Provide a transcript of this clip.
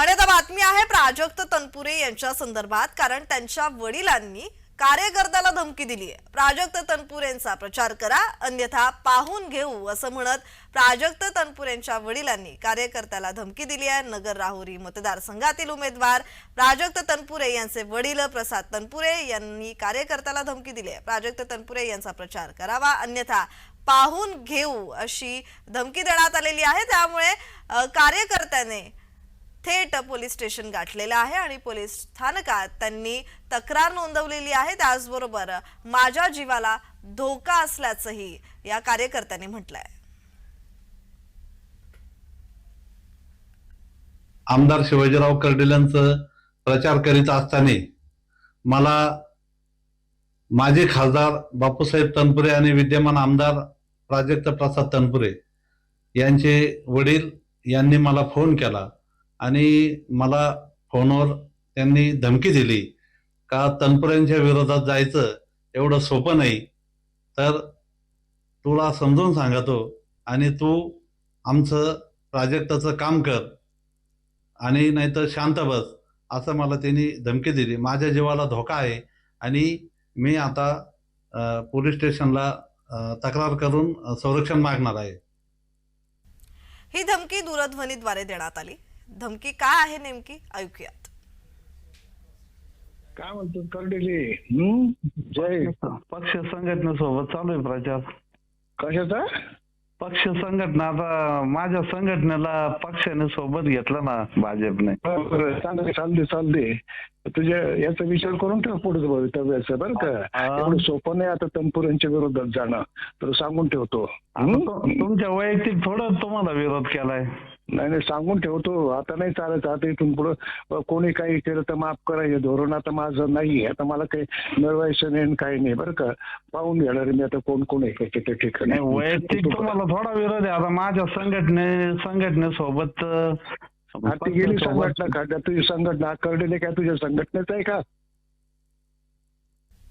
आणि आता बातमी आहे प्राजक्त तनपुरे यांच्या संदर्भात कारण त्यांच्या वडिलांनी कार्यकर्त्याला धमकी दिली आहे. प्राजक्त तनपुरेंचा प्रचार करा अन्यथा पाहून घेऊ असं म्हणत प्राजक्त तनपुरेंच्या वडिलांनी कार्यकर्त्याला धमकी दिली आहे. नगर राहुरी मतदारसंघातील उमेदवार प्राजक्त तनपुरे यांचे वडील प्रसाद तनपुरे यांनी कार्यकर्त्याला धमकी दिली आहे. प्राजक्त तनपुरे यांचा प्रचार करावा अन्यथा पाहून घेऊ अशी धमकी देण्यात आलेली आहे. त्यामुळे कार्यकर्त्याने थेट पोलीस स्टेशन गाठलेलं आहे आणि पोलीस स्थानकात त्यांनी तक्रार नोंदवलेली आहे. त्याचबरोबर माझ्या जीवाला धोका असल्याचंही या कार्यकर्त्यांनी म्हटलंय. आमदार शिवाजीराव कर्डिलांचं प्रचार करीत असताना मला माजी खासदार बापूसाहेब तनपुरे आणि विद्यमान आमदार प्राजक्त प्रसाद तनपुरे यांचे वडील यांनी मला फोन केला. आणि मला फोनवर त्यांनी धमकी दिली का तनपुरेंच्या विरोधात जायचं एवढं सोपं नाही. तर तुला समजून सांगतो आणि तू आमचं प्राजक्ताचं काम कर आणि नाहीतर शांत बस असं मला त्यांनी धमकी दिली. माझ्या जीवाला धोका आहे आणि मी आता पोलीस स्टेशनला तक्रार करून संरक्षण मागणार आहे. ही धमकी दूरध्वनीद्वारे देण्यात आली. धमकी काय आहे नेमकी? ऐकूयात. काय म्हणतो कर्डिले? हम्म? जय. पक्ष संघटनेसोबत चालू आहे प्रचार. कशाचा? पक्ष संघटना आता माझ्या संघटनेला पक्षाने सोबत घेतलं ना भाजपने. चालते चालते तुझ्या याचा विचार करून ठेव पुढे भवितव्याचं बरं का. एवढं सोपं नाही आता तंपुरांच्या विरोधात जाणं तर सांगून ठेवतो. तुमच्या वैयक्तिक थोडं तुम्हाला विरोध केलाय. नाही नाही सांगून ठेवतो. आता नाही चालत. आता इथून पुढं कोणी काही केलं तर माफ करा. हे धोरण आता माझं नाही आता मला काही मिळवायचं नाही आणि काही नाही बरं का? पाहून घेणार मी आता कोण कोण आहे त्या ठिकाणी. वैयक्तिक तुम्हाला थोडा विरोध आहे. आता माझ्या संघटने संघटनेसोबत गेली संघटना का? तुझी संघटना कर्डिले काय तुझ्या संघटनेच आहे का?